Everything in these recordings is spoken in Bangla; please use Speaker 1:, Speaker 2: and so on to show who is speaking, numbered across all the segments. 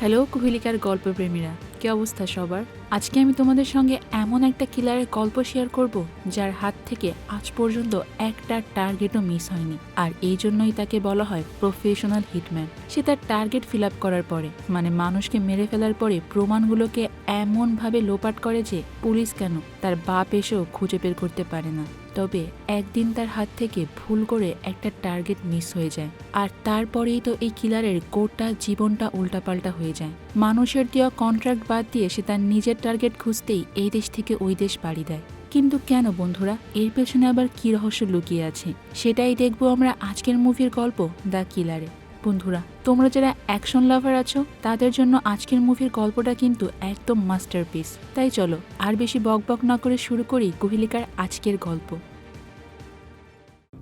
Speaker 1: হ্যালো, কুহিলিকার গল্পপ্রেমীরা কি অবস্থা সবার? আজকে আমি তোমাদের সঙ্গে এমন একটা কিলারের গল্প শেয়ার করব, যার হাত থেকে আজ পর্যন্ত একটা টার্গেটও মিস হয়নি। আর এই জন্যই তাকে বলা হয় প্রফেশনাল হিটম্যান সে তার টার্গেট ফিল আপ করার পরে মানে মানুষকে মেরে ফেলার পরে প্রমাণগুলোকে এমনভাবে লোপাট করে যে পুলিশ কেন তার বাপ এসেও খুঁজে বের করতে পারে না। তবে একদিন তার হাত থেকে ভুল করে একটা টার্গেট মিস হয়ে যায়। আর তারপরেই তো এই কিলারের গোটা জীবনটা উল্টাপাল্টা হয়ে যায়। মানুষের দেওয়া কন্ট্রাক্ট বাদ দিয়ে সে তার নিজের টার্গেট খুঁজতেই এই দেশ থেকে ওই দেশ পাড়ি দেয়। কিন্তু কেন বন্ধুরা? এর পেছনে আবার কি রহস্য লুকিয়ে আছে? সেটাই দেখব আমরা আজকের মুভির গল্প, দ্য কিলারে। বন্ধুরা, তোমরা যারা অ্যাকশন লাভার আছো, তাদের জন্য আজকের মুভির গল্পটা কিন্তু একদম মাস্টারপিস তাই চলো, আর বেশি বকবক না করে শুরু করি কোহিলিকার আজকের গল্প।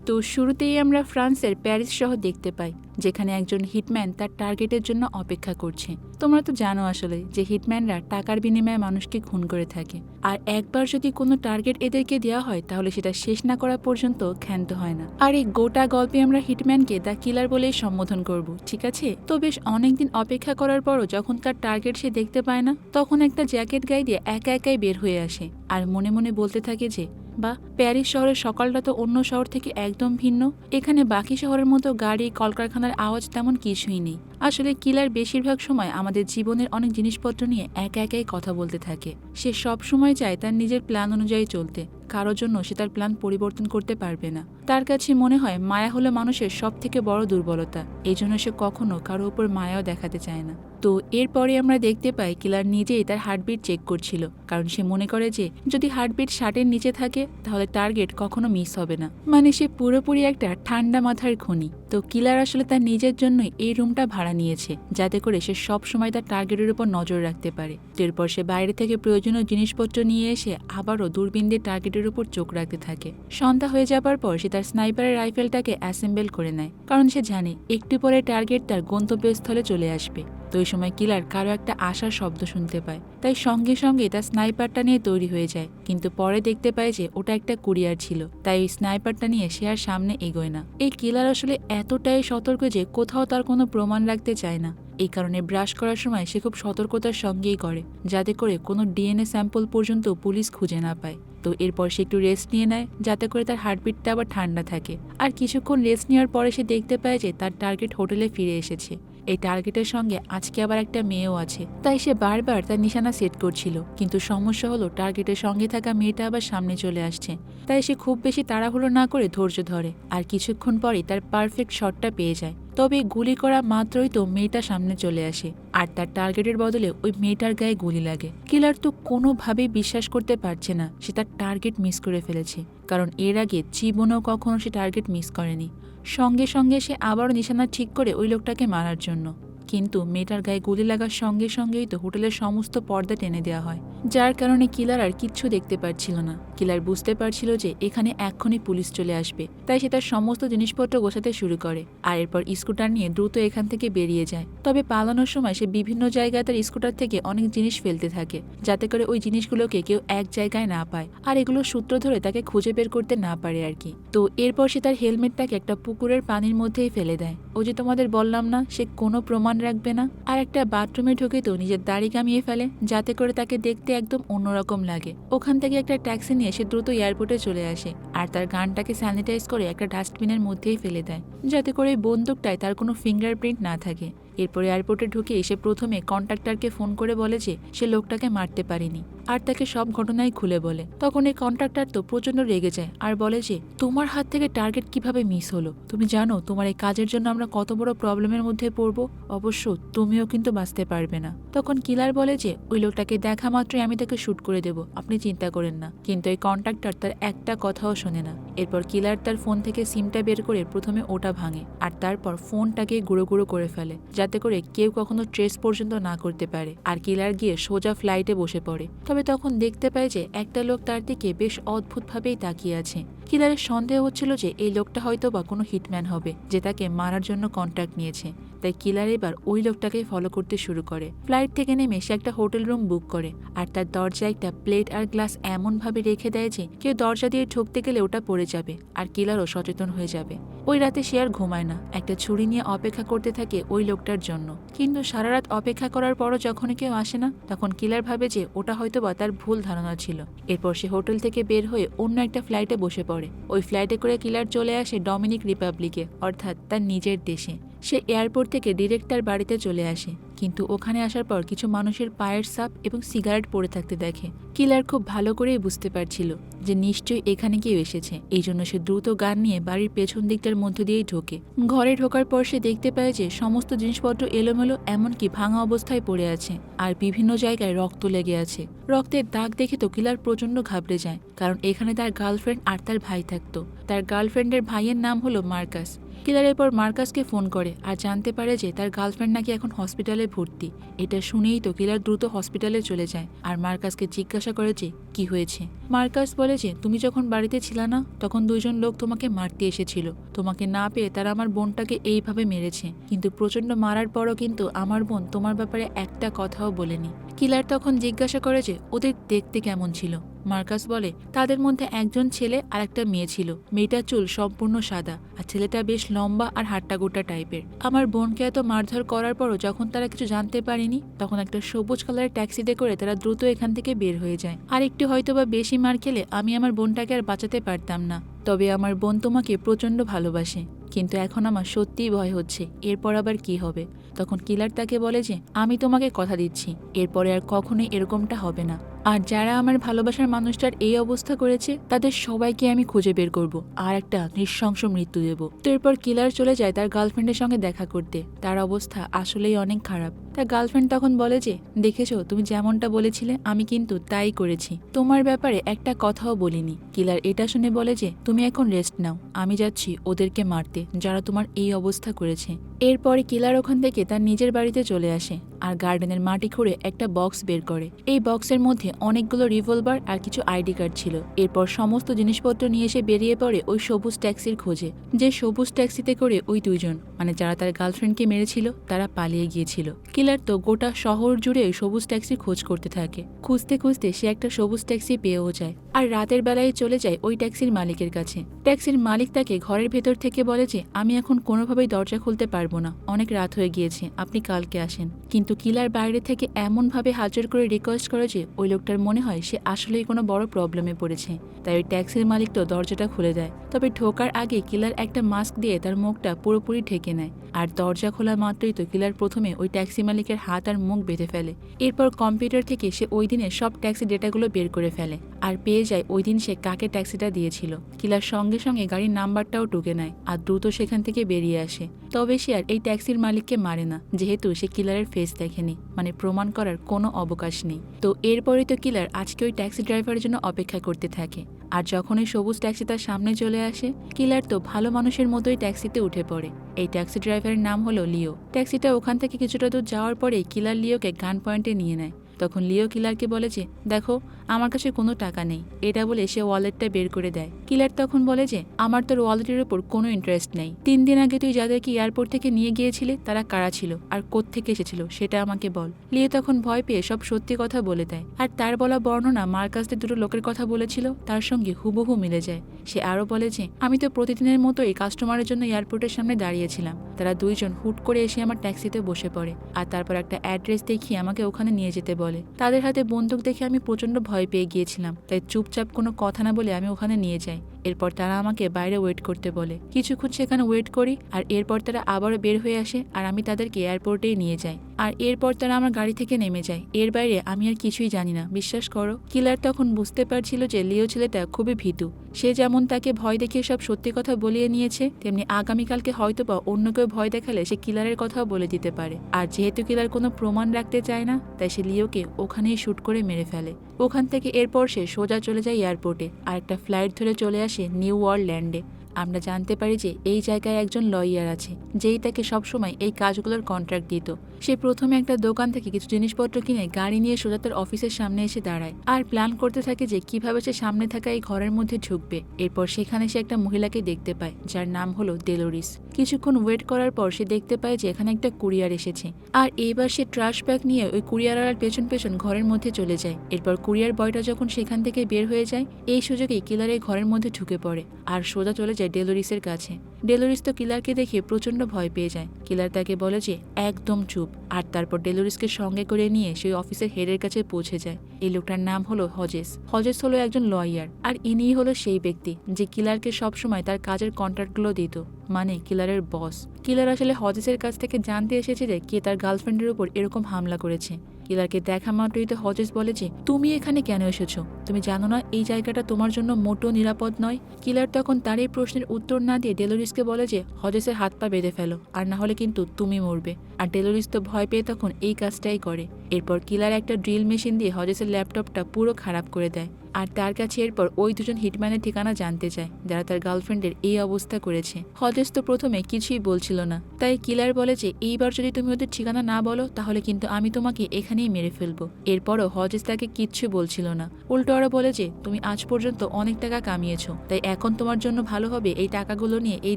Speaker 1: তো শুরুতেই আমরা ফ্রান্সের প্যারিস শহর দেখতে পাই, যেখানে একজন হিটম্যান তার টার্গেটের জন্য অপেক্ষা করছে। তোমরা তো জানো আসলে যে হিটম্যানরা টাকার বিনিময়ে মানুষকে খুন করে থাকে। আর একবার যদি কোনো টার্গেট এদেরকে দেওয়া হয়, তাহলে সেটা শেষ না করা পর্যন্ত ক্ষান্ত হয় না। আর এই গোটা গল্পে আমরা হিটম্যানকে দ্য কিলার বলেই সম্বোধন করব, ঠিক আছে? তো বেশ অনেকদিন অপেক্ষা করার পরও যখন তার টার্গেট সে দেখতে পায় না, তখন একটা জ্যাকেট গায়ে দিয়ে একা একাই বের হয়ে আসে। আর মনে মনে বলতে থাকে যে বা প্যারিস শহরের সকালটা তো অন্য শহর থেকে একদম ভিন্ন। এখানে বাকি শহরের মতো গাড়ি, কলকারখানার আওয়াজ তেমন কিছুই নেই। আসলে কিলার বেশিরভাগ সময় আমাদের জীবনের অনেক জিনিসপত্র নিয়ে একা একাই কথা বলতে থাকে। সে সব সময় চায় তার নিজের প্ল্যান অনুযায়ী চলতে। কারোর জন্য সে তার প্ল্যান পরিবর্তন করতে পারবে না। তার কাছে মনে হয় মায়া হলো মানুষের সব থেকে বড় দুর্বলতা। এই জন্য সে কখনো কারও উপর মায়াও দেখাতে চায় না। তো এরপরে আমরা দেখতে পাই কিলার নিজেই তার হার্টবিট চেক করছিল, কারণ সে মনে করে যে যদি হার্টবিট ষাটের নিচে থাকে, তাহলে টার্গেট কখনো মিস হবে না। মানে সে পুরোপুরি একটা ঠান্ডা মাথার খনি। তো কিলার আসলে তার নিজের জন্যই এই রুমটা ভাড়া নিয়েছে, যাতে করে সে সব সময় তার টার্গেটের উপর নজর রাখতে পারে। এরপর সে বাইরে থেকে প্রয়োজনীয় জিনিসপত্র নিয়ে এসে আবারও দূরবীন দিয়ে উপর চোখ রাখতে থাকে। সন্ধ্যা হয়ে যাবার পর সে তার স্নাইপারের রাইফেলটাকে অ্যাসেম্বল করে নেয়, কারণ সে জানে একটু পরে টার্গেট তার গন্তব্যস্থলে চলে আসবে। তো ওই সময় কিলার কারও একটা আশার শব্দ শুনতে পায়, তাই সঙ্গে সঙ্গে তার স্নাইপারটা নিয়ে তৈরি হয়ে যায়। কিন্তু পরে দেখতে পায় যে ওটা একটা কুরিয়ার ছিল, তাই ওই স্নাইপারটা নিয়ে সে আর সামনে এগোয় না। এই কিলার আসলে এতটাই সতর্ক যে কোথাও তার কোনো প্রমাণ রাখতে চায় না। এই কারণে ব্রাশ করার সময় সে খুব সতর্কতার সঙ্গেই করে, যাতে করে কোনো ডিএনএ স্যাম্পল পর্যন্ত পুলিশ খুঁজে না পায়। তো এরপর সে একটু রেস্ট নিয়ে নেয়, যাতে করে তার হার্টবিটটা আবার ঠান্ডা থাকে। আর কিছুক্ষণ রেস্ট নেওয়ার পরে সে দেখতে পায় যে তার টার্গেট হোটেলে ফিরে এসেছে। এই টার্গেটের সঙ্গে আজকে আবার একটা মেয়েও আছে। তাই সে বারবার তার নিশানা সেট করছিল। কিন্তু সমস্যা হলো টার্গেটের সঙ্গে থাকা মেয়েটা আবার সামনে চলে আসছে। তাই সে খুব বেশি তাড়াহুড়ো না করে ধৈর্য ধরে। আর কিছুক্ষণ পরে তার পারফেক্ট শটটা পেয়ে যায়। তবে গুলি করা মাত্রই তো মেয়েটা সামনে চলে আসে। আর তার টার্গেটের বদলে ওই মেয়েটার গায়ে গুলি লাগে। কিলার তো কোনোভাবেই বিশ্বাস করতে পারছে না। সে তার টার্গেট মিস করে ফেলেছে। কারণ এর আগে জীবনেও কখনো সে টার্গেট মিস করেনি। সঙ্গে সঙ্গে সে আবারও নিশানা ঠিক করে ওই লোকটাকে মারার জন্য। কিন্তু মেয়েটার গায়ে গুলি লাগার সঙ্গে সঙ্গেই তো হোটেলের সমস্ত পর্দা টেনে দেওয়া হয়। যার কারণে কিলার আর কিচ্ছু দেখতে পারছিল না। কিলার বুঝতে পারছিল যে এখানে এক্ষুনি পুলিশ চলে আসবে, তাই সে তার সমস্ত জিনিসপত্র গোছাতে শুরু করে আর এরপর স্কুটার নিয়ে দ্রুত এখান থেকে বেরিয়ে যায়। তবে পালানোর সময় সে বিভিন্ন জায়গায় তার স্কুটার থেকে অনেক জিনিস ফেলতে থাকে, যাতে করে ওই জিনিসগুলোকে কেউ এক জায়গায় না পায় আর এগুলো সূত্র ধরে তাকে খুঁজে বের করতে না পারে আর কি। তো এরপর সে তার হেলমেটটাকে একটা পুকুরের পানির মধ্যেই ফেলে দেয়। ও যে তোমাদের বললাম না, সে কোনো প্রমাণ রাখবে না। আর একটা বাথরুমে ঢুকে তো নিজের দাড়ি কামিয়ে ফেলে, যাতে করে তাকে দেখতে একদম অন্যরকম লাগে। ওখান থেকে একটা ট্যাক্সি নিয়ে সে দ্রুত এয়ারপোর্টে চলে আসে আর তার গানটাকে স্যানিটাইজ করে একটা ডাস্টবিনের মধ্যেই ফেলে দেয়, যাতে করে বন্দুকটায় তার কোনো ফিঙ্গারপ্রিন্ট না থাকে। এরপর এয়ারপোর্টে ঢুকে এসে প্রথমে কন্ট্রাক্টরকে ফোন করে বলে যে সে লোকটাকে মারতে পারেনি আর তাকে সব ঘটনাই খুলে বলে। তখন এই কন্ট্রাক্টর তো প্রচণ্ড রেগে যায় আর বলে যে, তোমার হাত থেকে টার্গেট কীভাবে মিস হলো? তুমি জানো তোমার এই কাজের জন্য আমরা কত বড় প্রবলেমের মধ্যে পড়ব? অবশ্য তুমিও কিন্তু বাঁচতে পারবে না। তখন কিলার বলে যে, ওই লোকটাকে দেখা মাত্রই আমি তাকে শ্যুট করে দেব, আপনি চিন্তা করেন না। কিন্তু এই কন্ট্রাক্টর তার একটা কথাও শোনে না। এরপর কিলার তার ফোন থেকে সিমটা বের করে প্রথমে ওটা ভাঙে আর তারপর ফোনটাকে গুঁড়ো গুঁড়ো করে ফেলে যাতে করে কেউ কখনো ট্রেস পর্যন্ত না করতে পারে আর কিলার গিয়ে সোজা ফ্লাইটে বসে পড়ে। তবে তখন দেখতে পায় যে একটা লোক তার দিকে বেশ অদ্ভুতভাবেই তাকিয়ে আছে। কিলারের সন্দেহ হচ্ছিল যে এই লোকটা হয়তো বা কোনো হিটম্যান হবে, যে তাকে মারার জন্য কন্ট্যাক্ট নিয়েছে। তাই কিলার এবার ওই লোকটাকে ফলো করতে শুরু করে। ফ্লাইট থেকে নেমে সে একটা হোটেল রুম বুক করে আর তার দরজায় একটা প্লেট আর গ্লাস এমনভাবে রেখে দেয় যে কেউ দরজা দিয়ে ঢুকতে গেলে ওটা পড়ে যাবে আর কিলারও সচেতন হয়ে যাবে। ওই রাতে সে আর ঘুমায় না। একটা ছুরি নিয়ে অপেক্ষা করতে থাকে ওই লোকটার জন্য। কিন্তু সারা রাত অপেক্ষা করার পরও যখন কেউ আসে না, তখন কিলার ভাবে যে ওটা হয়তো বা তার ভুল ধারণা ছিল। এরপর সে হোটেল থেকে বের হয়ে অন্য একটা ফ্লাইটে বসে পড়ে। ওই ফ্লাইটে করে কিলার চলে আসে ডমিনিক রিপাবলিকে অর্থাৎ তার নিজের দেশে। সে এয়ারপোর্ট থেকে ডিরেক্ট তার বাড়িতে চলে আসে। কিন্তু ওখানে আসার পর কিছু মানুষের পায়ের সাপ এবং সিগারেট পড়ে থাকতে দেখে। কিলার খুব ভালো করেই বুঝতে পারছিল যে নিশ্চয়ই এখানে কেউ এসেছে। এই জন্য সে দ্রুত গান নিয়ে বাড়ির পেছন দিকটার মধ্য দিয়েই ঢোকে। ঘরে ঢোকার পর সে দেখতে পায় যে সমস্ত জিনিসপত্র এলোমেলো এমনকি ভাঙা অবস্থায় পড়ে আছে আর বিভিন্ন জায়গায় রক্ত লেগে আছে। রক্তের দাগ দেখে তো কিলার প্রচণ্ড ঘাবড়ে যায়, কারণ এখানে তার গার্লফ্রেন্ড আর তার ভাই থাকতো। তার গার্লফ্রেন্ডের ভাইয়ের নাম হলো মার্কাস। কিলার এরপর মার্কাসকে ফোন করে আর জানতে পারে যে তার গার্লফ্রেন্ড নাকি এখন হসপিটালে ভর্তি। এটা শুনেই তো কিলার দ্রুত হসপিটালে চলে যায় আর মার্কাসকে জিজ্ঞাসা করে যে কি হয়েছে। মার্কাস বলে যে, তুমি যখন বাড়িতে ছিল না, তখন দুইজন লোক তোমাকে মারতে এসেছিল। তোমাকে না পেয়ে তারা আমার বোনটাকে এইভাবে মেরেছে। কিন্তু প্রচণ্ড মারার পরও কিন্তু আমার বোন তোমার ব্যাপারে একটা কথাও বলেনি। কিলার তখন জিজ্ঞাসা করে যে, ওদের দেখতে কেমন ছিল? মার্কাস বলে, তাদের মধ্যে একজন ছেলে আর একটা মেয়ে ছিল। মেয়েটার চুল সম্পূর্ণ সাদা আর ছেলেটা বেশ লম্বা আর হাট্টা গোটা টাইপের। আমার বোনকে এত মারধর করার পরও যখন তারা কিছু জানতে পারেনি, তখন একটা সবুজ কালারের ট্যাক্সিতে করে তারা দ্রুত এখান থেকে বের হয়ে যায়। আর একটু হয়তো বা বেশি মার খেলে আমি আমার বোনটাকে আর বাঁচাতে পারতাম না। তবে আমার বোন তোমাকে প্রচণ্ড ভালোবাসে। কিন্তু এখন আমার সত্যিই ভয় হচ্ছে, এরপর আবার কি হবে? তখন কিলার তাকে বলে যে, আমি তোমাকে কথা দিচ্ছি, এরপরে আর কখনোই এরকমটা হবে না। আর যারা আমার ভালোবাসার মানুষটার এই অবস্থা করেছে, তাদের সবাইকে আমি খুঁজে বের করব আর একটা নৃশংস মৃত্যু দেব। তো এরপর কিলার চলে যায় তার গার্লফ্রেন্ডের সঙ্গে দেখা করতে। তার অবস্থা আসলেই অনেক খারাপ। তার গার্লফ্রেন্ড তখন বলে যে, দেখেছ, তুমি যেমনটা বলেছিলে, আমি কিন্তু তাই করেছি। তোমার ব্যাপারে একটা কথাও বলিনি। কিলার এটা শুনে বলে যে, তুমি এখন রেস্ট নাও, আমি যাচ্ছি ওদেরকে মারতে, যারা তোমার এই অবস্থা করেছে। এরপরে কিলার ওখান থেকে তার নিজের বাড়িতে চলে আসে। আর গার্ডেনের মাটি খুঁড়ে একটা বক্স বের করে। এই বক্সের মধ্যে অনেকগুলো রিভলভার আর কিছু আইডি কার্ড ছিল। এরপর সমস্ত জিনিসপত্র নিয়ে এসে বেরিয়ে পড়ে ওই সবুজ ট্যাক্সির খোঁজে, যে সবুজ ট্যাক্সিতে করে ওই দুইজন মানে যারা তার গার্লফ্রেন্ডকে মেরেছিল, তারা পালিয়ে গিয়েছিল। কিলার তো গোটা শহর জুড়ে ওই সবুজ ট্যাক্সির খোঁজ করতে থাকে। খুঁজতে খুঁজতে সে একটা সবুজ ট্যাক্সি পেয়েও যায় আর রাতের বেলায় চলে যায় ওই ট্যাক্সির মালিকের কাছে। ট্যাক্সির মালিক তাকে ঘরের ভেতর থেকে বলে যে, আমি এখন কোনোভাবেই দরজা খুলতে পারব না। অনেক রাত হয়ে গিয়েছে। আপনি কালকে আসেন। কিন্তু কিলার বাইরে থেকে এমনভাবে হাজির করে রিকোয়েস্ট করে যে ওই লোকটার মনে হয় সে আসলেই কোনো বড় প্রবলেমে পড়েছে। তাই ওই ট্যাক্সির মালিক তো দরজাটা খুলে দেয়। তবে ঢোকার আগে কিলার একটা মাস্ক দিয়ে তার মুখটা পুরোপুরি ঢেকে নেয়। আর দরজা খোলা মাত্রই তো কিলার প্রথমে ওই ট্যাক্সি মালিকের হাত আর মুখ বেঁধে ফেলে। এরপর কম্পিউটার থেকে সে ওই দিনে সব ট্যাক্সি ডেটাগুলো বের করে ফেলে। আর পেয়ে যায় ওই দিন সে কাকে ট্যাক্সিটা দিয়েছিল। কিলার সঙ্গে সঙ্গে গাড়ির নাম্বারটাও টুকে নেয় আর দ্রুত সেখান থেকে বেরিয়ে আসে। তবে সে আর এই ট্যাক্সির মালিককে মারে না। যেহেতু সে কিলারের ফেস দেখেনি মানে প্রমাণ করার কোনো অবকাশ নেই। তো এরপরে তো কিলার আজকে ওই ট্যাক্সি ড্রাইভারের জন্য অপেক্ষা করতে থাকে। আর যখন ওই সবুজ ট্যাক্সি তার সামনে চলে আসে কিলার তো ভালো মানুষের মতোই ট্যাক্সিতে উঠে পড়ে। এই ট্যাক্সি ড্রাইভারের নাম হলো লিও। ট্যাক্সিটা ওখান থেকে কিছুটা দূর যাওয়ার পরেই কিলার লিওকে গান পয়েন্টে নিয়ে নেয়। তখন লিও কিলারকে বলে যে, দেখো আমার কাছে কোনো টাকা নেই। এটা বলে সে ওয়ালেটটা বের করে দেয়। কিলার তখন বলে যে, আমার তোর ওয়ালেটের উপর কোনো ইন্টারেস্ট নেই। তিন দিন আগে তুই যাদেরকে এয়ারপোর্ট থেকে নিয়ে গিয়েছিলে, তারা কারা ছিল? আর কোত্থেকে এসেছিল, সেটা আমাকে বল। লিও তখন ভয় পেয়ে সব সত্যি কথা বলে দেয়। আর তার বলা বর্ণনা মার্কাসদের দুটো লোকের কথা বলেছিল, তার সঙ্গে হুবহু মিলে যায়। সে আরও বলে যে, আমি তো প্রতিদিনের মতোই কাস্টমারের জন্য এয়ারপোর্টের সামনে দাঁড়িয়েছিলাম। তারা দুইজন হুট করে এসে আমার ট্যাক্সিতে বসে পড়ে। আর তারপর একটা অ্যাড্রেস দেখিয়ে আমাকে ওখানে নিয়ে যেতে বলে। তাদের হাতে বন্দুক দেখে আমি প্রচণ্ড ভয় পেয়ে গিয়েছিলাম তাই চুপচাপ কোনো কথা না বলে আমি ওখানে নিয়ে যাই। এরপর তারা আমাকে বাইরে ওয়েট করতে বলে। কিছুক্ষণ সেখানে ওয়েট করি, আর এরপর তারা আবারও বের হয়ে আসে, আর আমি তাদেরকে এয়ারপোর্টেই নিয়ে যাই। আর এরপর তারা আমার গাড়ি থেকে নেমে যায়। এর বাইরে আমি আর কিছুই জানি না। বিশ্বাস করো, কিলার তখন বুঝতে পারছিল যে লিও ছেলেটা খুবই ভীতু। সে যেমন তাকে ভয় দেখিয়ে সব সত্যি কথা বলিয়ে নিয়েছে, তেমনি আগামীকালকে হয়তো বা অন্য কেউ ভয় দেখালে সে কিলারের কথাও বলে দিতে পারে। আর যেহেতু কিলার কোনো প্রমাণ রাখতে চায় না, তাই সে লিওকে ওখানেই শ্যুট করে মেরে ফেলে। ওখান থেকে এরপর সে সোজা চলে যায় এয়ারপোর্টে, আর একটা ফ্লাইট ধরে চলে আসে নিউ অরল্যান্ডে। ল্যান্ডে আমরা জানতে পারি যে এই জায়গায় একজন লয়ার আছে, যেই তাকে সবসময় এই কাজগুলোর কন্ট্রাক্ট দিত। সে প্রথমে একটা দোকান থেকে কিছু জিনিসপত্র কিনে গাড়ি নিয়ে সোজা তার অফিসের সামনে এসে দাঁড়ায় আর প্ল্যান করতে থাকে যে কীভাবে সে সামনে থাকা এই ঘরের মধ্যে ঢুকবে। এরপর সেখানে সে একটা মহিলাকে দেখতে পায়, যার নাম হলো ডেলোরিস কিছুক্ষণ ওয়েট করার পর সে দেখতে পায় যে এখানে একটা কুরিয়ার এসেছে আর এইবার সে ট্রাশ ব্যাগ নিয়ে ওই কুরিয়ার পেছন পেছন ঘরের মধ্যে চলে যায়। এরপর কুরিয়ার বয়টা যখন সেখান থেকে বের হয়ে যায়, এই সুযোগেই কিলার ঘরের মধ্যে ঢুকে পড়ে আর সোজা চলে যায় ডেলোরিসের কাছে। ডেলোরিস তো কিলারকে দেখে প্রচণ্ড ভয় পেয়ে যায়। কিলার তাকে বলে যে, একদম চুপ। আর তারপর ডেলোরিসকে সঙ্গে করে নিয়ে সেই অফিসের হেডের কাছে পৌঁছে যায়। এই লোকটার নাম হলো হজেস। হজেস হলো একজন লয়ার। আর ইনিই হলো সেই ব্যক্তি যে কিলারকে সবসময় তার কাজের কন্ট্রাক্টগুলো দিত মানে কিলারের বস। কিলার আসলে হজেসের কাছ থেকে জানতে এসেছে যে কে তার গার্লফ্রেন্ডের উপর এরকম হামলা করেছে। কিলারকে দেখা মাত্রই তো হজেস বলে যে, তুমি এখানে কেন এসেছ? তুমি জানো না এই জায়গাটা তোমার জন্য মোটো নিরাপদ নয়? কিলার তখন তার এই প্রশ্নের উত্তর না দিয়ে ডেলোরিসকে বলে যে, হজেসের হাত পা বেঁধে ফেলো, আর না হলে কিন্তু তুমি মরবে। আর ডেলোরিস তো ভয় পেয়ে তখন এই কাজটাই করে। এরপর কিলার একটা ড্রিল মেশিন দিয়ে হজেসের ল্যাপটপটা পুরো খারাপ করে দেয়। আর তার কাছে এরপর ওই দুজন হিটম্যানের ঠিকানা জানতে চায়, যারা তার গার্লফ্রেন্ডের এই অবস্থা করেছে। হজেস তো প্রথমে কিছুই বলছিল না। তাই কিলার বলে যে, এইবার যদি তুমি ওদের ঠিকানা না বলো, তাহলে কিন্তু আমি তোমাকে এখানেই মেরে ফেলব। এরপরও হজেস তাকে কিচ্ছু বলছিল না। উল্টো আরও বলে যে, তুমি আজ পর্যন্ত অনেক টাকা কামিয়েছো। তাই এখন তোমার জন্য ভালো হবে এই টাকাগুলো নিয়ে এই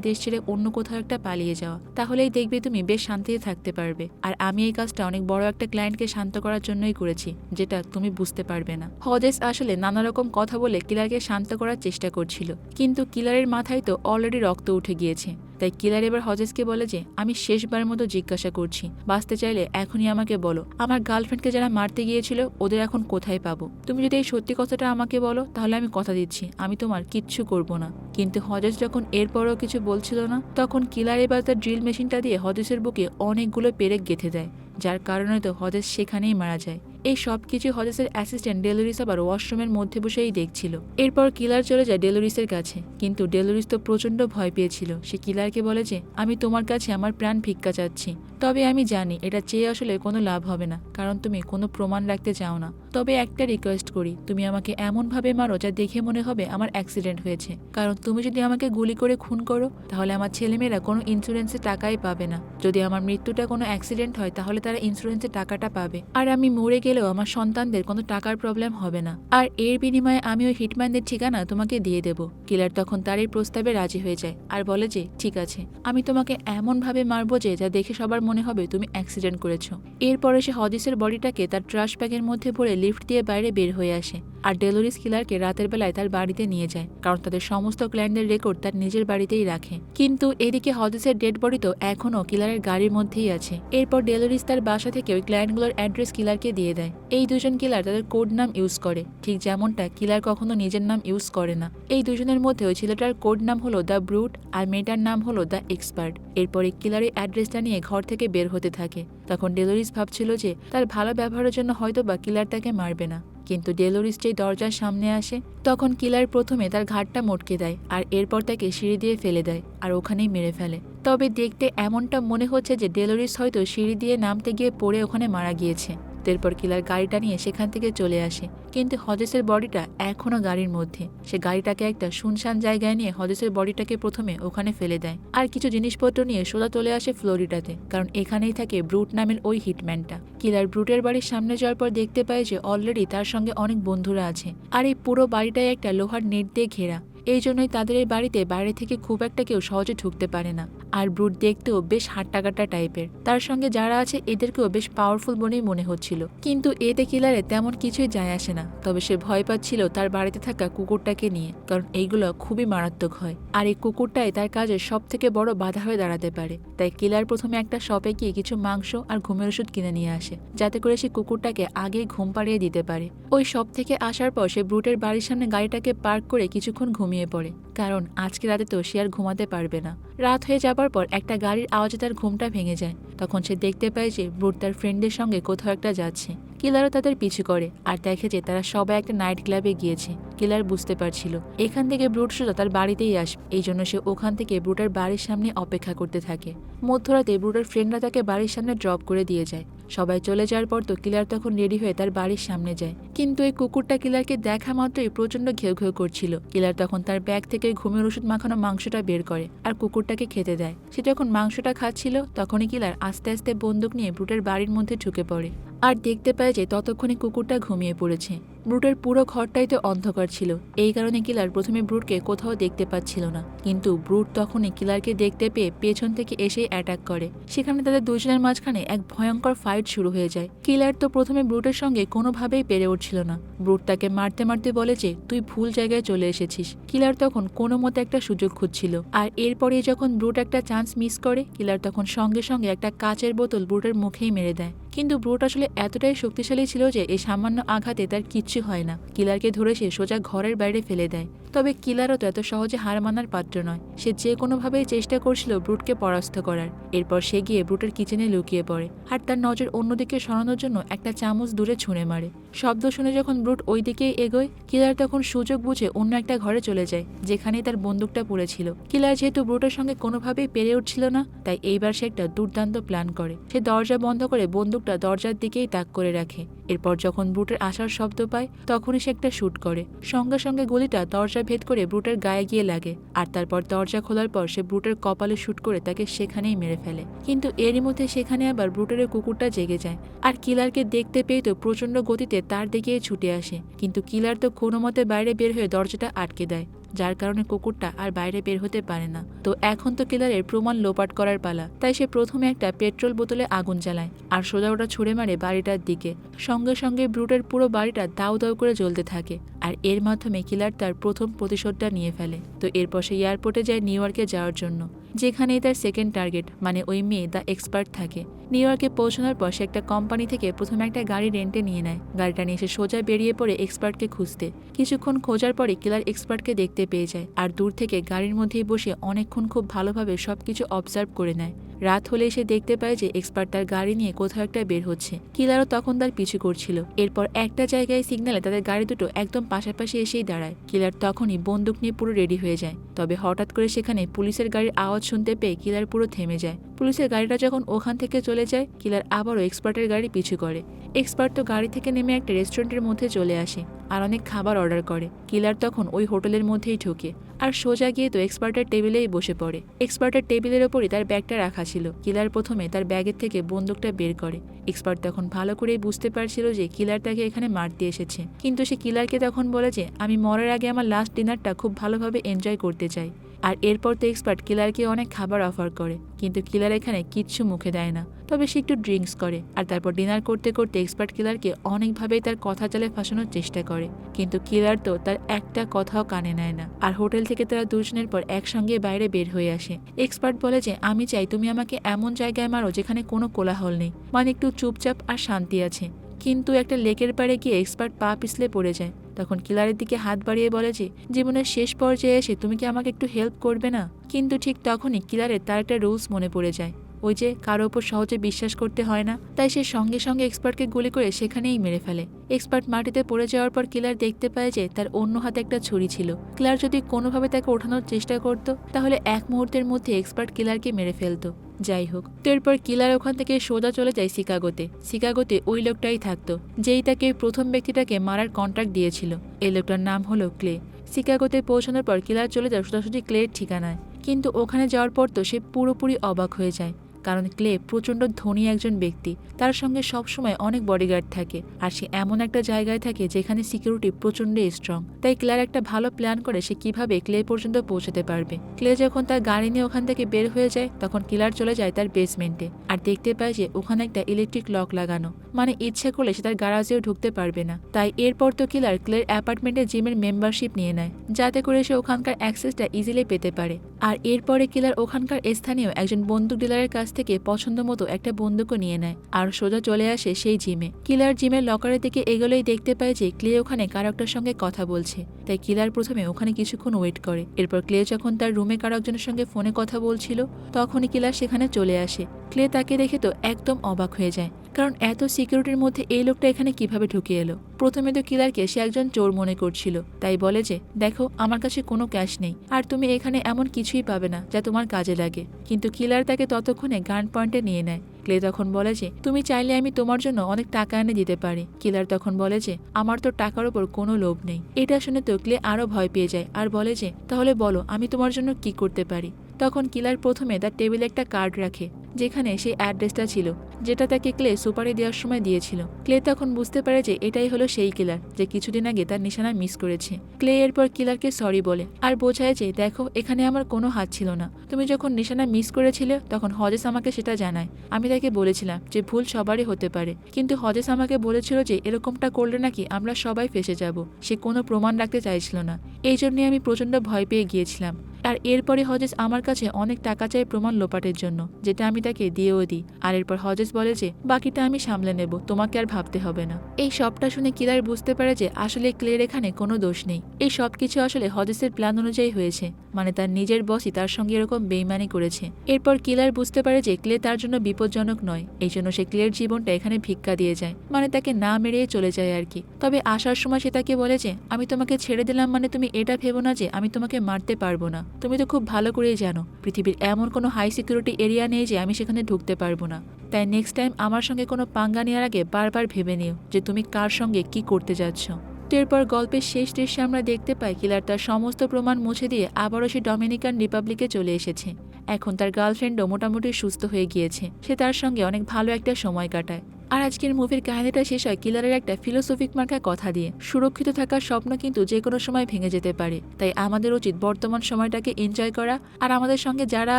Speaker 1: দেশ ছেড়ে অন্য কোথাও একটা পালিয়ে যাওয়া। তাহলেই দেখবে তুমি বেশ শান্তিতে থাকতে পারবে। আর আমি এই কাজটা অনেক বড় একটা ক্লায়েন্টকে শান্ত করার জন্যই করেছি, যেটা তুমি বুঝতে পারবে না। হজেস আসলে নানা রকম কথা বলে কিলারকে শান্ত করার চেষ্টা করছিল। কিন্তু কিলারের মাথায় তো অলরেডি রক্ত উঠে গিয়েছে। তাই কিলার এবার হজেসকে বলে যে, আমি শেষবার মতো জিজ্ঞাসা করছি। বাঁচতে চাইলে এখনই আমাকে বলো। আমার গার্লফ্রেন্ডকে যারা মারতে গিয়েছিল, ওদের এখন কোথায় পাবো? তুমি যদি এই সত্যি কথাটা আমাকে বলো, তাহলে আমি কথা দিচ্ছি। আমি তোমার কিচ্ছু করব না। কিন্তু হজেস যখন এরপরও কিছু বলছিল না, তখন কিলার এবার তার ড্রিল মেশিনটা দিয়ে হজেসের বুকে অনেকগুলো পেরেক গেঁথে দেয়। যার কারণে তো হজেস সেখানেই মারা যায়। এই সব কিছু হজেসের অ্যাসিস্ট্যান্ট ডেলোরিস আবার ওয়াশরুমের মধ্যে বসেই দেখছিল। এরপর কিলার চলে যায় ডেলোরিসের কাছে। কিন্তু ডেলোরিস তো প্রচণ্ড ভয় পেয়েছিল। সে কিলারকে বলে যে, আমি তোমার কাছে আমার প্রাণ ভিক্ষা চাচ্ছি। তবে আমি জানি এটা চেয়ে আসলে কোনো লাভ হবে না, কারণ তুমি কোনো প্রমাণ রাখতে চাও না। তবে একটা রিকোয়েস্ট করি, তুমি আমাকে এমনভাবে মারো যা দেখে মনে হবে আমার অ্যাক্সিডেন্ট হয়েছে। কারণ তুমি যদি আমাকে গুলি করে খুন করো, তাহলে আমার ছেলেমেয়েরা কোনো ইন্স্যুরেন্সের টাকাই পাবে না। যদি আমার মৃত্যুটা কোনো অ্যাক্সিডেন্ট হয়, তাহলে তারা ইন্স্যুরেন্সের টাকাটা পাবে। আর আমি মরে গেলেও আমার সন্তানদের কোনো টাকার প্রবলেম হবে না। আর এর বিনিময়ে আমি ওই হিটম্যানদের ঠিকানা তোমাকে দিয়ে দেব। কিলার তখন তার এই প্রস্তাবে রাজি হয়ে যায় আর বলে যে, ঠিক আছে, আমি তোমাকে এমনভাবে মারবো যে, যা দেখে সবার মনে হবে তুমি অ্যাক্সিডেন্ট করেছ। এরপরে সে হদিসের বডিটাকে তার ট্রাশ ব্যাগের মধ্যে ভরে লিফট দিয়ে বাইরে বের হয়ে আসে আর ডেলোরিস কিলারকে রাতের বেলায় তার বাড়িতে নিয়ে যায় কারণ তাদের সমস্ত ক্লায়েন্টদের রেকর্ড তার নিজের বাড়িতেই রাখে। কিন্তু এদিকে হদিসের ডেড বডি তো এখনও কিলারের গাড়ির মধ্যেই আছে। এরপর ডেলোরিস তার বাসা থেকে ওই ক্লায়েন্টগুলোর অ্যাড্রেস কিলারকে দিয়ে দেয়। এই দুজন কিলার তাদের কোড নাম ইউজ করে। ঠিক যেমনটা কিলার কখনো নিজের নাম ইউজ করে না। এই দুজনের মধ্যে ওই ছেলেটার কোড নাম হলো দ্য ব্রুট আর মেয়েটার নাম হলো দ্য এক্সপার্ট এরপরে কিলারের অ্যাড্রেসটা নিয়ে ঘর থেকে বের হতে থাকে। তখন ডেলোরিস ভাবছিল যে তার ভালো ব্যবহারের জন্য হয়তো বা কিলার তাকে মারবে না। কিন্তু ডেলোরিস যেই দরজার সামনে আসে, তখন কিলার প্রথমে তার ঘাটটা মটকে দেয় আর এরপর তাকে সিঁড়ি দিয়ে ফেলে দেয় আর ওখানেই মেরে ফেলে। তবে দেখতে এমনটা মনে হচ্ছে যে ডেলোরিস হয়তো সিঁড়ি দিয়ে নামতে গিয়ে পড়ে ওখানে মারা গিয়েছে। এরপর কিলার গাড়িটা নিয়ে সেখান থেকে চলে আসে। কিন্তু হজেসের বডিটা এখনও গাড়ির মধ্যে। সে গাড়িটাকে একটা শুনশান জায়গায় নিয়ে হজেসের বডিটাকে প্রথমে ওখানে ফেলে দেয়। আর কিছু জিনিসপত্র নিয়ে সোজা চলে আসে ফ্লোরিডাতে, কারণ এখানেই থাকে ব্রুট নামের ওই হিটম্যানটা। কিলার ব্রুটের বাড়ির সামনে যাওয়ার পর দেখতে পায় যে অলরেডি তার সঙ্গে অনেক বন্ধুরা আছে। আর এই পুরো বাড়িটাই একটা লোহার নেট দিয়ে ঘেরা। এই জন্যই তাদের এই বাড়িতে বাইরে থেকে খুব একটা কেউ সহজে ঢুকতে পারে না। আর ব্রুট দেখতেও বেশ হাট্টাকাটা টাইপের। তার সঙ্গে যারা আছে, এদেরকেও বেশ পাওয়ারফুল বলেই মনে হচ্ছিল। কিন্তু এতে কিলারে তেমন কিছুই যায় আসে না। তবে সে ভয় পাচ্ছিল তার বাড়িতে থাকা কুকুরটাকে নিয়ে, কারণ এইগুলো খুবই মারাত্মক হয়। আর এই কুকুরটাই তার কাজের সব থেকে বড় বাধা হয়ে দাঁড়াতে পারে। তাই কিলার প্রথমে একটা শপে গিয়ে কিছু মাংস আর ঘুমের ওষুধ কিনে নিয়ে আসে, যাতে করে সে কুকুরটাকে আগেই ঘুম পাড়িয়ে দিতে পারে। ওই শপ থেকে আসার পর সে ব্রুটের বাড়ির সামনে গাড়িটাকে পার্ক করে কিছুক্ষণ ঘুমিয়ে পড়ে, কারণ আজকে রাতে তো সে আর ঘুমাতে পারবে না। রাত হয়ে যাবার পর পর একটা গাড়ির আওয়াজে তার ঘুমটা ভেঙে যায়। তখন সে দেখতে পায় যে ব্রুট তার ফ্রেন্ডের সঙ্গে কোথাও একটা যাচ্ছে। কিলারও তাদের পিছু করে আর দেখে যে তারা সবাই একটা নাইট ক্লাবে গিয়েছে। কিলার বুঝতে পারছিল, এখান থেকে ব্রুট সোজা তার বাড়িতেই আসবে। এই জন্য সে ওখান থেকে ব্রুটার বাড়ির সামনে অপেক্ষা করতে থাকে। মধ্যরাতে ব্রুটার ফ্রেন্ডরা তাকে বাড়ির সামনে ড্রপ করে দিয়ে যায়। সবাই চলে যাওয়ার পর তো কিলার তখন রেডি হয়ে তার বাড়ির সামনে যায়। কিন্তু এই কুকুরটা কিলারকে দেখা মাত্রই প্রচণ্ড ঘেউ ঘেউ করছিল। কিলার তখন তার ব্যাগ থেকে ঘুমের ওষুধ মাখানো মাংসটা বের করে আর কুকুরটাকে খেতে দেয়। সে যখন মাংসটা খাচ্ছিল, তখনই কিলার আস্তে আস্তে বন্দুক নিয়ে ব্রুটের বাড়ির মধ্যে ঢুকে পড়ে। আর দেখতে পায় যে ততক্ষণে কুকুরটা ঘুমিয়ে পড়েছে। ব্রুটের পুরো ঘরটাই তো অন্ধকার ছিল। এই কারণে কিলার প্রথমে ব্রুটকে কোথাও দেখতে পাচ্ছিল না। কিন্তু ব্রুট তখনই কিলারকে দেখতে পেয়ে পেছন থেকে এসে অ্যাটাক করে। সেখানে তাদের দুজনের মাঝখানে এক ভয়ঙ্কর ফাইট শুরু হয়ে যায়। কিলার তো প্রথমে ব্রুটের সঙ্গে কোনোভাবেই পেরে উঠছিল না। ব্রুট তাকে মারতে মারতে বলে যে, তুই ভুল জায়গায় চলে এসেছিস। কিলার তখন কোনো মতে একটা সুযোগ খুঁজছিল। আর এরপরে যখন ব্রুট একটা চান্স মিস করে, কিলার তখন সঙ্গে সঙ্গে একটা কাচের বোতল ব্রুটের মুখেই মেরে দেয়। কিন্তু ব্রুট আসলে এতটাই শক্তিশালী ছিল যে এই সামান্য আঘাতে তার কিচ্ছু হয় না। কিলারকে ধরে সে সোজা ঘরের বাইরে ফেলে দেয়। তবে কিলারও তো এত সহজে হার মানার পাত্র নয়। সে যে কোনোভাবেই চেষ্টা করছিল ব্রুটকে পরাস্ত করার। এরপর সে গিয়ে ব্রুটের কিচেনে লুকিয়ে পড়ে আর তার নজর অন্যদিকে সরানোর জন্য একটা চামচ দূরে ছুঁড়ে মারে। শব্দ শুনে যখন ব্রুট ওই দিকেই এগোয়, কিলার তখন সুযোগ বুঝে অন্য একটা ঘরে চলে যায় যেখানে তার বন্দুকটা পড়েছিল। কিলার যেহেতু ব্রুটের সঙ্গে কোনোভাবেই পেরে উঠছিল না, তাই এইবার সে একটা দুর্দান্ত প্ল্যান করে। সে দরজা বন্ধ করে বন্দুকটা দরজার দিকেই তাক করে রাখে। এরপর যখন ব্রুটের আসার শব্দ পায়, তখনই সে একটা শ্যুট করে। সঙ্গে সঙ্গে গুলিটা দরজা ভেদ করে ব্রুটের গায়ে গিয়ে লাগে। আর তারপর দরজা খোলার পর সে ব্রুটের কপালে শ্যুট করে তাকে সেখানেই মেরে ফেলে। কিন্তু এরই মধ্যে সেখানে আবার ব্রুটের কুকুরটা জেগে যায়। আর কিলারকে দেখতে পেয়ে তো প্রচণ্ড গতিতে তার দিকেই ছুটে আসে। কিন্তু কিলার তো কোনো মতে বাইরে বের হয়ে দরজাটা আটকে দেয়। যার কারণে কুকুরটা আর বাইরে বের হতে পারে না। তো এখন তো কিলারের প্রমাণ লোপাট করার পালা। তাই সে প্রথমে একটা পেট্রোল বোতলে আগুন জ্বালায় আর সোজা ওটা ছুড়ে মারে বাড়িটার দিকে। সঙ্গে সঙ্গে ব্রুটের পুরো বাড়িটা দাউ দাউ করে জ্বলতে থাকে আর এর মাধ্যমে কিলার তার প্রথম প্রতিশোধটা নিয়ে ফেলে। তো এরপর সে এয়ারপোর্টে যায় নিউ ইয়র্কে যাওয়ার জন্য। যেখানেই তার সেকেন্ড টার্গেট মানে ওই মেয়ে দ্য এক্সপার্ট থাকে। নিউ ইয়র্কে পৌঁছানোর পর সে একটা কোম্পানি থেকে প্রথমে একটা গাড়ি রেন্টে নিয়ে নেয়। গাড়িটা নিয়ে এসে সোজা বেরিয়ে পড়ে এক্সপার্টকে খুঁজতে। কিছুক্ষণ খোঁজার পরে কিলার এক্সপার্টকে দেখতে পেয়ে যায়। আর দূর থেকে গাড়ির মধ্যেই বসে অনেকক্ষণ খুব ভালোভাবে সব কিছু অবজার্ভ করে নেয়। রাত হলে সে দেখতে পায় যে এক্সপার্ট তার গাড়ি নিয়ে কোথাও একটা বের হচ্ছে। কিলারও তখন তার পিছু করছিল। এরপর একটা জায়গায় সিগনালে তাদের গাড়ি দুটো একদম পাশাপাশি এসেই দাঁড়ায়। কিলার তখনই বন্দুক নিয়ে পুরো রেডি হয়ে যায়। তবে হঠাৎ করে সেখানে পুলিশের গাড়ির আওয়াজ শুনতে পেয়ে কিলার পুরো থেমে যায়। পুলিশের গাড়িটা যখন ওখান থেকে চলে যায়, কিলার আবারও এক্সপার্টের গাড়ি পিছু করে। এক্সপার্ট তো গাড়ি থেকে নেমে একটা রেস্টুরেন্টের মধ্যে চলে আসে। আর অনেক খাবার অর্ডার করে। কিলার তখন ওই হোটেলের মধ্যেই ঢোকে আর সোজা গিয়ে তো এক্সপার্টের টেবিলেই বসে পড়ে। এক্সপার্টের টেবিলের ওপরই তার ব্যাগটা রাখা ছিল। কিলার প্রথমে তার ব্যাগের থেকে বন্দুকটা বের করে। এক্সপার্ট তখন ভালো করেই বুঝতে পারছিল যে কিলার তাকে এখানে মারতে এসেছে। কিন্তু সে কিলারকে তখন বলে যে, আমি মরার আগে আমার লাস্ট ডিনারটা খুব ভালোভাবে এনজয় করতে চাই। আর এরপর তো এক্সপার্ট কিলারকে অনেক খাবার অফার করে, কিন্তু কিলার এখানে কিচ্ছু মুখে দেয় না। তবে সে একটু ড্রিঙ্কস করে, আর তারপর ডিনার করতে করতে এক্সপার্ট কিলারকে অনেকভাবেই তার কথা চালে ফাঁসানোর চেষ্টা করে। কিন্তু কিলার তো তার একটা কথাও কানে নেয় না। আর হোটেল থেকে তারা দুজনের পর একসঙ্গে বাইরে বের হয়ে আসে। এক্সপার্ট বলে যে, আমি চাই তুমি আমাকে এমন জায়গায় মারো যেখানে কোনো কোলাহল নেই। মানে একটু চুপচাপ আর শান্তি আছে। কিন্তু একটা লেকের পাড়ে গিয়ে এক্সপার্ট পা পিছলে পড়ে যায়। তখন কিলারের দিকে হাত বাড়িয়ে বলে যে, জীবনের শেষ পর্যায়ে এসে তুমি কি আমাকে একটু হেল্প করবে না? কিন্তু ঠিক তখনই কিলারের তার একটা রুলস মনে পড়ে যায়। ওই যে কারও ওপর সহজে বিশ্বাস করতে হয় না, তাই সে সঙ্গে সঙ্গে এক্সপার্টকে গুলি করে সেখানেই মেরে ফেলে। এক্সপার্ট মাটিতে পড়ে যাওয়ার পর কিলার দেখতে পায় যে তার অন্য হাতে একটা ছুরি ছিল। কিলার যদি কোনোভাবে তাকে ওঠানোর চেষ্টা করত, তাহলে এক মুহূর্তের মধ্যে এক্সপার্ট কিলারকে মেরে ফেলতো। যাই হোক, তো এরপর কিলার ওখান থেকে সোজা চলে যায় শিকাগোতে। শিকাগোতে ওই লোকটাই থাকতো, যেই তাকে প্রথম ব্যক্তিটাকে মারার কন্ট্রাক্ট দিয়েছিল। এই লোকটার নাম হলো ক্লে। শিকাগোতে পৌঁছানোর পর কিলার চলে যায় সোজাসুজি ক্লের ঠিকানায়। কিন্তু ওখানে যাওয়ার পর তো সে পুরোপুরি অবাক হয়ে যায়। কারণ ক্লে প্রচণ্ড ধনী একজন ব্যক্তি। তার সঙ্গে সবসময় অনেক বডিগার্ড থাকে আর সে এমন একটা জায়গায় থাকে যেখানে সিকিউরিটি প্রচণ্ড স্ট্রং তাই ক্লের একটা ভালো প্ল্যান করে সে কীভাবে ক্লে পর্যন্ত পৌঁছাতে পারবে। ক্লে যখন তার গাড়ি নিয়ে ওখান থেকে বের হয়ে যায়, তখন কিলার চলে যায় তার বেসমেন্টে আর দেখতে পায় যে ওখানে একটা ইলেকট্রিক লক লাগানো। মানে ইচ্ছে করলে সে তার গারাজেও ঢুকতে পারবে না। তাই এরপর তো কিলার ক্লের অ্যাপার্টমেন্টে জিমের মেম্বারশিপ নিয়ে নেয়, যাতে করে সে ওখানকার অ্যাক্সেসটা ইজিলি পেতে পারে। আর এরপরে কিলার ওখানকার স্থানীয় একজন বন্দুক ডিলারের কাছ থেকে পছন্দ মতো একটা বন্দুকও নিয়ে নেয়। আর সোজা চলে আসে সেই জিমে। কিলার জিমের লকারের দিকে এগোলেই দেখতে পায় যে ক্লে ওখানে কারও একটার সঙ্গে কথা বলছে। তাই কিলার প্রথমে ওখানে কিছুক্ষণ ওয়েট করে। এরপর ক্লে যখন তার রুমে কারও একজনের সঙ্গে ফোনে কথা বলছিল, তখনই কিলার সেখানে চলে আসে। ক্লে তাকে দেখে তো একদম অবাক হয়ে যায়। কারণ এত সিকিউরিটির মধ্যে এই লোকটা এখানে কীভাবে ঢুকে এলো? প্রথমে তো কিলারকে সে একজন চোর মনে করছিল। তাই বলে যে, দেখো, আমার কাছে কোনো ক্যাশ নেই, আর তুমি এখানে এমন কিছুই পাবে না যা তোমার কাজে লাগে। কিন্তু কিলার তাকে ততক্ষণে গান পয়েন্টে নিয়ে নেয়। ক্লে তখন বলে যে, তুমি চাইলে আমি তোমার জন্য অনেক টাকা এনে দিতে পারি। কিলার তখন বলে যে, আমার তো টাকার ওপর কোনো লোভ নেই। এটা শুনে তো ক্লে আরও ভয় পেয়ে যায় আর বলে যে, তাহলে বলো, আমি তোমার জন্য কি করতে পারি? তখন কিলার প্রথমে তার টেবিলে একটা কার্ড রাখে। যেখানে সেই অ্যাড্রেসটা ছিল, যেটা তাকে ক্লে সুপারি দেওয়ার সময় দিয়েছিল। ক্লে তখন বুঝতে পারে যে এটাই হলো সেই কিলার, যে কিছুদিন আগে তার নিশানা মিস করেছে। ক্লে এরপর কিলারকে সরি বলে, আর বোঝায় যে, দেখো, এখানে আমার কোনো হাত ছিল না। তুমি যখন নিশানা মিস করেছিলে, তখন হজেস আমাকে সেটা জানায়। আমি তাকে বলেছিলাম যে, ভুল সবারই হতে পারে। কিন্তু হজেস আমাকে বলেছিল যে, এরকমটা করলে নাকি আমরা সবাই ফেসে যাব। সে কোনো প্রমাণ রাখতে চাইছিল না। এই জন্যই আমি প্রচণ্ড ভয় পেয়ে গিয়েছিলাম। আর এরপরে হজেস আমার কাছে অনেক টাকা চাই প্রমাণ লোপাটের জন্য, যেটা আমি তাকে দিয়েও দিই। আর এরপর হজেস বলে যে, বাকিটা আমি সামলে নেব, তোমাকে আর ভাবতে হবে না। এই সবটা শুনে কিলার বুঝতে পারে যে, আসলে ক্লের এখানে কোনো দোষ নেই। এই সব কিছু আসলে হজেসের প্ল্যান অনুযায়ী হয়েছে মানে তার নিজের বসই তার সঙ্গে এরকম বেইমানি করেছে। এরপর কিলার বুঝতে পারে যে, ক্লে তার জন্য বিপজ্জনক নয়, এই জন্য সে ক্লের জীবনটা এখানে ভিক্ষা দিয়ে যায় মানে তাকে না মেরেই চলে যায় আর কি। তবে আসার সময় সে তাকে বলে যে, আমি তোমাকে ছেড়ে দিলাম মানে তুমি এটা ভেবো না যে, আমি তোমাকে মারতে পারব না। তুমি তো খুব ভালো করেই জানো, পৃথিবীর এমন কোনো হাই সিকিউরিটি এরিয়া নেই যে, আমি সেখানে ঢুকতে পারব না। তাই নেক্সট টাইম আমার সঙ্গে কোনো পাঙ্গা নেওয়ার আগে বারবার ভেবে নিও যে তুমি কার সঙ্গে কি করতে যাচ্ছ। এরপর গল্পের শেষ দৃশ্যে আমরা দেখতে পাই কিলার তার সমস্ত প্রমাণ মুছে দিয়ে আবারও সে ডমিনিকান রিপাবলিকে চলে এসেছে। এখন তার গার্লফ্রেন্ডও মোটামুটি সুস্থ হয়ে গিয়েছে। সে তার সঙ্গে অনেক ভালো একটা সময় কাটায়। আর আজকের মুভির কাহিনীটা শেষ হয় কিলারের একটা ফিলোসফিক মার্কা কথা দিয়ে। সুরক্ষিত থাকার স্বপ্ন কিন্তু যে কোনো সময় ভেঙে যেতে পারে। তাই আমাদের উচিত বর্তমান সময়টাকে এনজয় করা আর আমাদের সঙ্গে যারা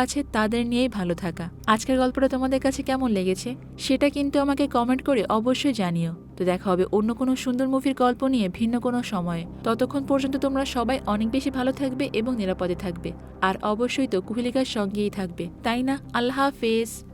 Speaker 1: আছে তাদের নিয়েই ভালো থাকা। আজকের গল্পটা তোমাদের কাছে কেমন লেগেছে সেটা কিন্তু আমাকে কমেন্ট করে অবশ্যই জানিও। তো দেখা হবে অন্য কোনো সুন্দর মুভির গল্প নিয়ে ভিন্ন কোনো সময়ে। ততক্ষণ পর্যন্ত তোমরা সবাই অনেক বেশি ভালো থাকবে এবং নিরাপদে থাকবে। আর অবশ্যই তো কুহেলিকার সঙ্গেই থাকবে। তাই না? আল্লাহ হাফেজ।